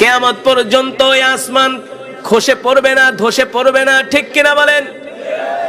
কেয়ামত পর্যন্ত আসমান খসে পড়বে না, ধসে পড়বে না, ঠিক কিনা বলেন?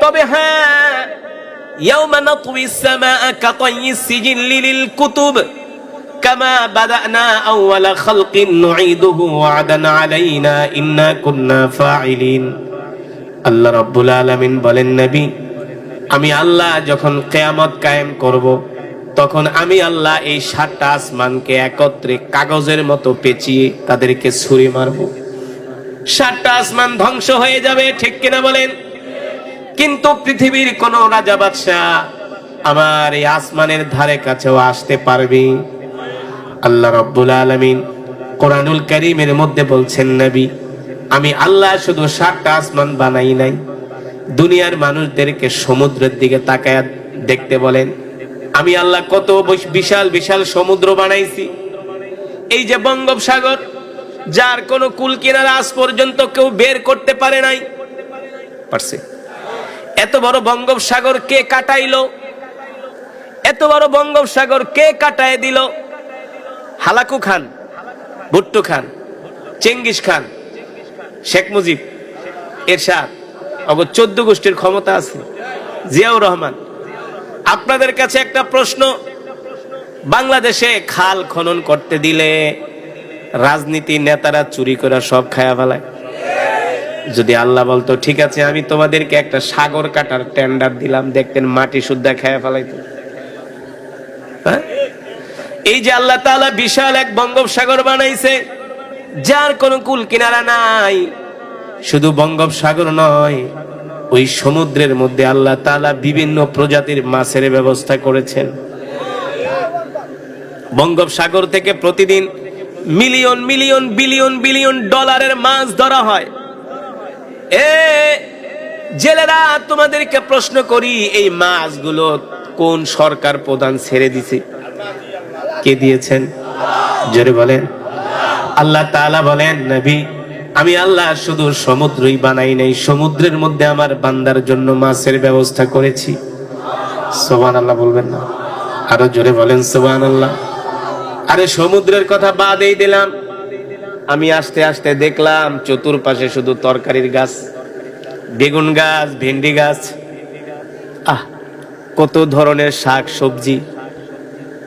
তবে হ্যাঁ কুতুব, কামা ইন্না কুন্না ফাইলিন আল্লাহ আলামিন বলেন আমি আল্লাহ যখন কেয়ামত কায়েম করব তখন আমি আল্লাহ এই সাতটা আসমানকে একত্রে কাগজের মতো পেঁচিয়ে তাদেরকে ছুরি মারব। সাতটা আসমান ধ্বংস হয়ে যাবে, ঠিক কিনা বলেন? কিন্তু পৃথিবীর কোন রাজা বাদশাহ আমার এই আসমানের ধারে কাছেও আসতে পারবে। আল্লাহ রব্বুল আলামিন কোরআনুল কারীমের মধ্যে বলছেন, নবী, আমি আল্লাহ শুধু সাতটা আসমান বানাই নাই। দুনিয়ার মানুষদেরকে সমুদ্রের দিকে তাকায় দেখতে বলেন আমি আল্লাহ কত বিশাল বিশাল সমুদ্র বানাইছি। এই যে বঙ্গোপসাগর, যার কোনো কুল কিনারা আজ পর্যন্ত কেউ বের করতে পারে নাই। পারছে? এত বড় বঙ্গোপসাগর কে কাটাইলো? এত বড় বঙ্গোপসাগর কে কাটায় দিল? Hulagu Khan, Bhutto Khan, Genghis Khan, Sheikh Mujib, Ershad, অগ চোদ্দ গোষ্ঠীর ক্ষমতা আছে। জিয়াউর রহমান আপনাদের কাছে একটা প্রশ্ন। বাংলাদেশে খাল খনন করতে দিলে রাজনীতি নেতারা চুরি করে সব খায়া ফেলায়? যদি আল্লাহ বলতো, ঠিক আছে, আমি তোমাদেরকে একটা সাগর কাটার টেন্ডার দিলাম, দেখতেন মাটি শুদ্ধা খায়া ফেলাইতো। হ্যাঁ? এই যে আল্লাহ তাআলা বিশাল এক বঙ্গোপসাগর বানাইছে, যার কোনো কুল কিনারা নাই, শুধু বঙ্গোপসাগর নয় ওই সমুদ্রের মধ্যে আল্লাহ তাআলা বিভিন্ন প্রজাতির মাছের ব্যবস্থা করেছেন। বঙ্গোপসাগর থেকে প্রতিদিন মিলিয়ন মিলিয়ন, বিলিয়ন বিলিয়ন ডলারের মাছ ধরা হয়। এ, জেলেরা, তোমাদেরকে প্রশ্ন করি, এই মাছগুলো কোন সরকার প্রধান ছেড়ে দিছে? কে দিয়েছেন? জোরে বলেন। আল্লাহ তাআলা বলেন, নবী আমি আল্লাহ শুধু সমুদ্রই বানাই নাই, সমুদ্রের মধ্যে আমার বান্দার জন্য মাছের ব্যবস্থা করেছি। সোবান আল্লাহ বলবেন না। আরও জোরে বলেন সোবান আল্লাহ আরে সমুদ্রের কথা বাদেই দিলাম। আমি আস্তে আস্তে দেখলাম চতুর্পাশে শুধু তরকারির গাছ, বেগুন গাছ, ভেন্ডি গাছ। আহ, কত ধরনের শাক, সবজি।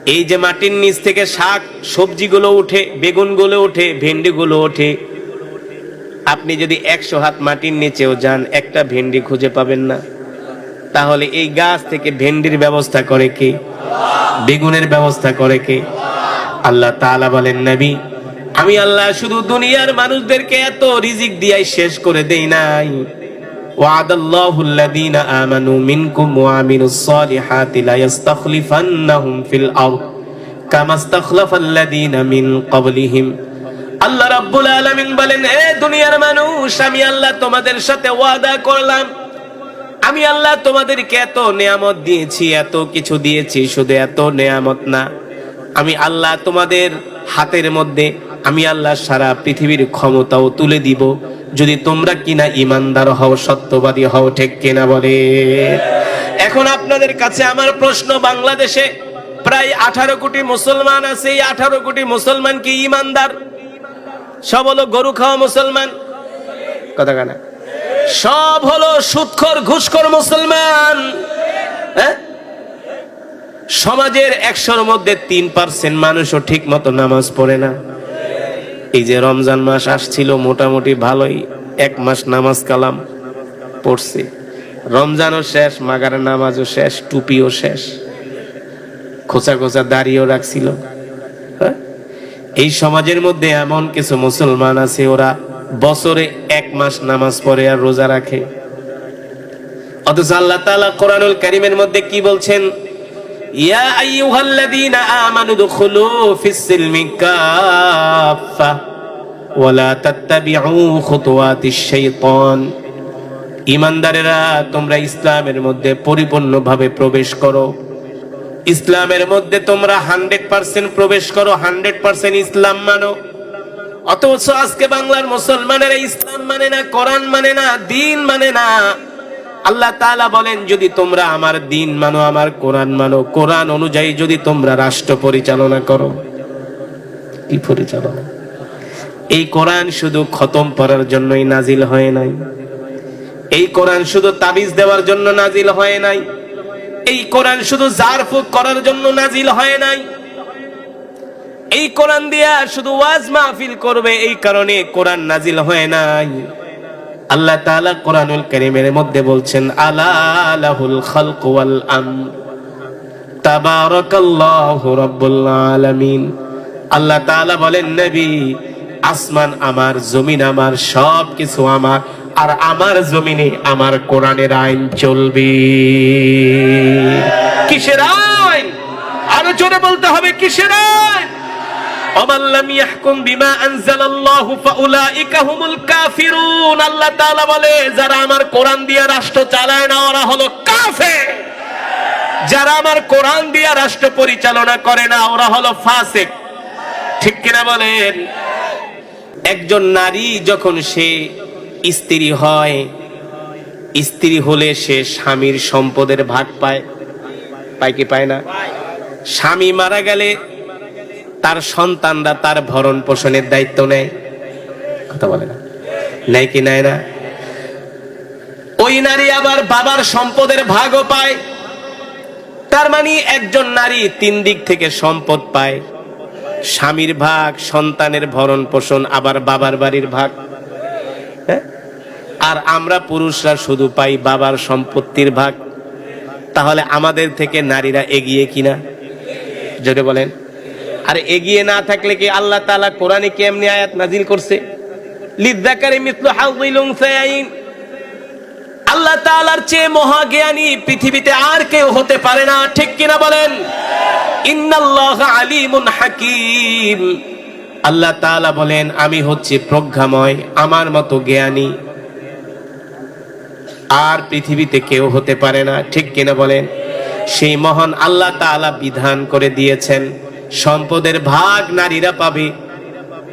এই যে মাটির নিচ থেকে শাক, সবজিগুলো উঠে, বেগুনগুলো ওঠে ভেন্ডিগুলো ওঠে আপনি যদি একশো হাত মাটির নিচেও যান একটা ভেন্ডি খুঁজে পাবেন না তাহলে এই গাছ থেকে ভেন্ডির ব্যবস্থা করে কে বেগুনের ব্যবস্থা করে কে আল্লাহ তাআলা বলেন নবী আমি আল্লাহ শুধু দুনিয়ার মানুষদেরকে এত রিজিক দিয়াই শেষ করে দেই নাই وعد الله الذين آمنوا منكم وعملوا الصالحات لا يستخلفنهم في الأرض كما استخلف الذين من قبلهم আল্লাহ রাব্বুল আলামিন বলেন, এ দুনিয়ার মানুষ, আমি আল্লাহ তোমাদের সাথে ওয়াদা করলাম। আমি আল্লাহ তোমাদেরকে এত নেয়ামত দিয়েছি, এত কিছু দিয়েছি, শুধু এত নেয়ামত না। আমি আল্লাহ তোমাদের হাতের মধ্যে, আমি আল্লাহ সারা পৃথিবীর ক্ষমতাও তুলে দিব। যদি তোমরা কিনা ইমানদার হও, সত্যবাদী হও, ঠিক কিনা বলে? এখন আপনাদের কাছে আমার প্রশ্ন, বাংলাদেশে প্রায় আঠারো কোটি মুসলমান আছে, এই আঠারো কোটি মুসলমান কি ইমানদার? সব হলো গরু খাওয়া মুসলমান। কথা কানা সব হলো সুৎখর, ঘুষখোর মুসলমান। হ্যাঁ? সমাজের একশোর মধ্যে তিন পার্সেন্ট মানুষও ঠিক মতো নামাজ পড়ে না। এই যে রমজান মাস আসছিল, মোটামুটি ভালোই এক মাস নামাজ কালাম পড়ছে। রমজানও শেষ মাগার নামাজও শেষ, টুপিও শেষ। খোঁচা খোঁচা দাড়িও রাখছিল? এই সমাজের মধ্যে এমন কিছু মুসলমান আছে, ওরা বছরে এক মাস নামাজ পড়ে আর রোজা রাখে। অথচ আল্লাহ তাআলা কোরআনুল কারীমের মধ্যে কি বলছেন? ইয়া আইয়ুহাল্লাযীনা আমানু দুখুলু ফিস-সিলমি কাফা ওয়ালা তাত্তাবিউ খুতুওয়াতিশ শাইতান। ঈমানদারেরা, তোমরা ইসলামের মধ্যে পরিপূর্ণভাবে প্রবেশ করো। ইসলামের মধ্যে তোমরা হান্ড্রেড পার্সেন্ট প্রবেশ করো, হান্ড্রেড পার্সেন্ট ইসলাম মানো। অথচ আজকে বাংলার মুসলমানেরা ইসলাম মানে না, কোরআন মানে না, দিন মানে না। আল্লাহ তাআলা বলেন, যদি তোমরা আমার দিন মানো, আমার কোরআন মানো, কোরআন অনুযায়ী যদি তোমরা রাষ্ট্র পরিচালনা করো। কি পরিচালনা? এই কোরআন শুধু খতম করার জন্যই নাজিল হয় নাই। এই কোরআন শুধু তাবিজ দেওয়ার জন্য নাজিল হয় নাই। এই কোরআন শুধু জারফুক করার জন্য নাজিল হয় নাই। এই কোরআন দিয়া শুধু ওয়াজ মাহফিল করবে, এই কারণে কোরআন নাজিল হয় নাই। আল্লাহ তাআলা কোরআনুল কারীমের মধ্যে বলছেন, আলা খালকু ওয়াল আমর তাবারাকাল্লাহু রাব্বুল আলামিন। আল্লাহ তাআলা বলেন, নবী, আসমান আমার, জমিন আমার সব কিছু আমার আর আমার জমিনে আমার কোরআনের আইন চলবে। কিসের আইন? আরও জোরে বলতে হবে, কিসের আইন? আল্লাহ বলে, যারা আমার রাষ্ট্র চালায় না, ওরা হলো যারা আমার দিয়া রাষ্ট্র পরিচালনা করে না, ওরা হলো ফাসেক। ঠিক কিনা বলেন? একজন নারী যখন সে স্ত্রী হয়, স্ত্রী হলে সে স্বামীর সম্পদের ভাগ পায়। পায় কি পায় না? স্বামী মারা গেলে তার সন্তানরা তার ভরণ পোষণের দায়িত্ব নেয়। কথা বলে না? নেয় কি নেয় না? ওই নারী আবার বাবার সম্পদের ভাগও পায়। তার মানে একজন নারী তিন দিক থেকে সম্পদ পায়। স্বামীর ভাগ, সন্তানের ভরণ পোষণ, আবার বাবার বাড়ির ভাগ? আর আমরা পুরুষরা শুধু পাই বাবার সম্পত্তির ভাগ। তাহলে আমাদের থেকে নারীরা এগিয়ে কিনা? যদি বলেন। আর এগিয়ে না থাকলে কি আল্লাহ তাআলা কোরআনে কেমনি আয়াত নাজিল করছে? আল্লাহ তাআলার চেয়ে মহাজ্ঞানী পৃথিবীতে আর কেউ হতে পারে না, ঠিক কিনা বলেন? আলিমুন হাকিম। আল্লাহ তাআলা বলেন, আমি হচ্ছি প্রজ্ঞাময়, আমার মতো জ্ঞানী। আর পৃথিবীতে কেউ হতে পারে না। ঠিক কিনা বলেন? সেই মহান আল্লাহ তাআলা বিধান করে দিয়েছেন, সম্পদের ভাগ নারীরা পাবে,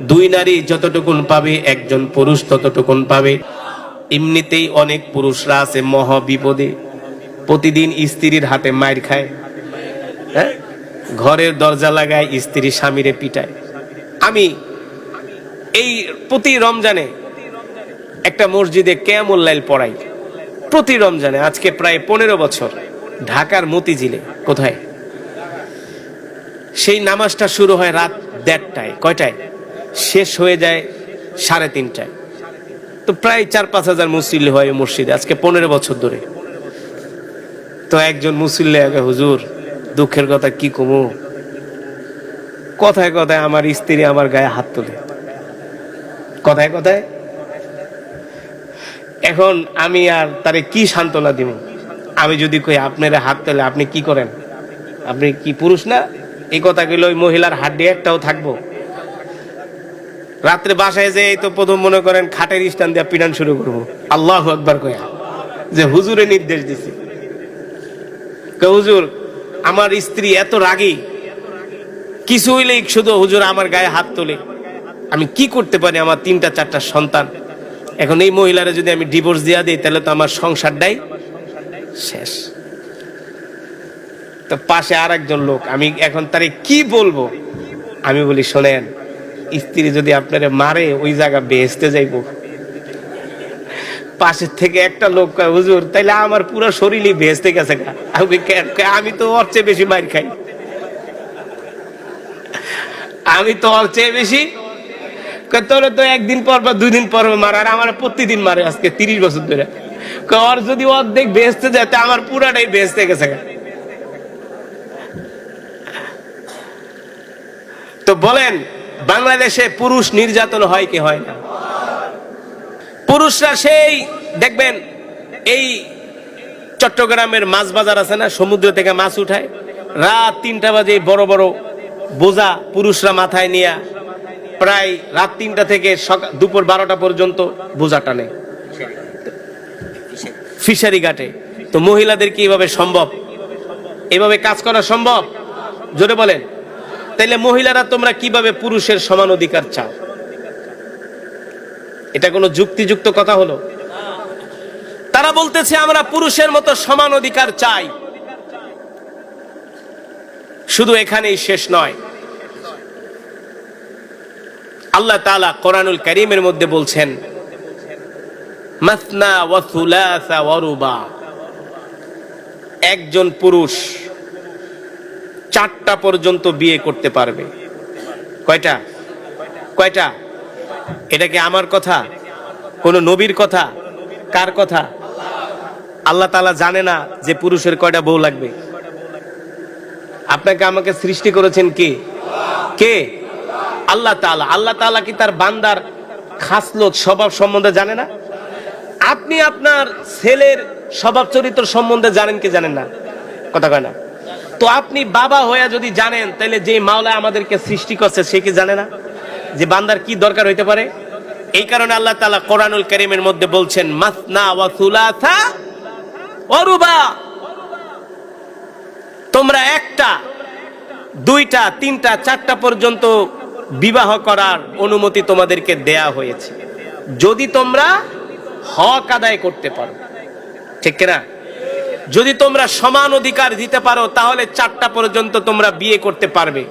দুই নারী যতটুকুন পাবে, একজন পুরুষ ততটুকুন পাবে। এমনিতেই অনেক পুরুষরা আছে মহা বিপদে প্রতিদিন স্ত্রীর হাতে মায়ের খায় হ্যাঁ? ঘরের দরজা লাগায় স্ত্রী স্বামীরে পিটায়। আমি এই প্রতি রমজানে একটা মসজিদে কেমন লাইল পড়াই? প্রতি রমজানে, আজকে প্রায় পনেরো বছর, ঢাকার মতিঝিলে, কোথায়? সেই নামাজটা শুরু হয় রাত দেড়টায়, কয়টায়? শেষ হয়ে যায় সাড়ে তিনটায়। তো প্রায় চার পাঁচ হাজার মুসল্লি হয় মসজিদে, আজকে পনেরো বছর ধরে। তো একজন মুসল্লি আগে হুজুর, দুঃখের কথা কি কমু? কথায় কথায় আমার স্ত্রী আমার গায়ে হাত তোলে। কথায় কথায় এখন আমি আর তারে কি সান্ত্বনা দিব? আমি যদি কই আপনারা হাত তোলে, আপনি কি করেন? আপনি কি পুরুষ না? এই কথা ওই মহিলার হাড্ডি একটাও থাকব। রাত্রে বাসায় যে এই তো প্রথম মনে করেন খাটের স্টান দিয়ে পিটান শুরু করব। আল্লাহ একবার কয়া, যে হুজুরে নির্দেশ দিছে। হুজুর, আমার স্ত্রী এত রাগী। কিছু হইলেই শুধু হুজুর আমার গায়ে হাত তোলে। আমি কি করতে পারি আমার তিনটা, চারটা সন্তান? এখন এই মহিলারা যদি আমি ডিভোর্স দিয়া দিই, তাহলে তো আমার সংসারটাই শেষ। তো পাশে আর একজন লোক, আমি এখন তারে কি বলব? আমি বলি, শোনেন, স্ত্রী যদি আপনারে মারে, ওই জায়গা বেহেস্তে যাইব। পাশের থেকে একটা লোক কয়, হুজুর, তাইলে আমার পুরো শরীরই ভেস্তে গেছে আমি তো ওর চেয়ে বেশি মার খাই। আমি তো ওর চেয়ে বেশি তোরে তো একদিন পর বা দুই দিন পর মারে, আর আমার প্রতিদিন মারে আজকে তিরিশ বছর ধরে। ওর যদি অর্ধেক বেহেস্তে যায়, তা আমার পুরাটাই বেহেস্তে গেছে তো বলেন, বাংলাদেশে পুরুষ নির্যাতন হয় কি হয় না? পুরুষরা সেই, দেখবেন, এই চট্টগ্রামের মাছ বাজার আছে না, সমুদ্র থেকে মাছ উঠায়। রাত তিনটা বাজে বড় বড় বোঝা পুরুষরা মাথায় নিয়ে প্রায় রাত তিনটা থেকে দুপুর বারোটা পর্যন্ত বোঝা টানে। ফিশারি ঘাটে। তো মহিলাদের কি এভাবে সম্ভব? এভাবে কাজ করা সম্ভব? জোরে বলেন। তাইলে মহিলারা তোমরা কীভাবে পুরুষের সমান অধিকার চাও? এটা কোনো যুক্তিযুক্ত কথা হলো? তারা বলতেছে, আমরা পুরুষের মতো সমান অধিকার চাই। শুধু এখানেই শেষ নয়। আল্লাহ তাআলা কোরআনুল কারীমের মধ্যে বলছেন একজন পুরুষ চারটা পর্যন্ত বিয়ে করতে পারবে। কয়টা? কয়টা? এটা কি আমার কথা? কোন নবীর কথা? কার কথা? আল্লাহ তালা জানে না যে পুরুষের কয়টা বউ লাগবে। আপনাকে আমাকে সৃষ্টি করেছেন কে? কে? আল্লাহ তাআলা আল্লাহ তাআলা কি তার বান্দার খাসলত, স্বভাব সম্বন্ধে জানে না? আপনি আপনার ছেলের স্বভাব চরিত্র সম্বন্ধে জানেন কি জানেন না? কথা কয় না। তো আপনি বাবা হয়ে যদি জানেন তাহলে যে মাওলা আমাদেরকে সৃষ্টি করছে, সে কি জানে না? যে বান্দার কি দরকার হইতে পারে? এই কারণে আল্লাহ তালা কোরআনুল কারীমের মধ্যে বলছেন, মাসনা ওয়া সুলাসা ওয়া রুবা। তোমরা একটা, দুইটা, তিনটা, চারটা পর্যন্ত বিবাহ করার অনুমতি তোমাদেরকে দেয়া হয়েছে। যদি তোমরা হক আদায় করতে পারো। ঠিক না যদি তোমরা সমান অধিকার দিতে পারো, তাহলে চারটা পর্যন্ত তোমরা বিয়ে করতে পারবে।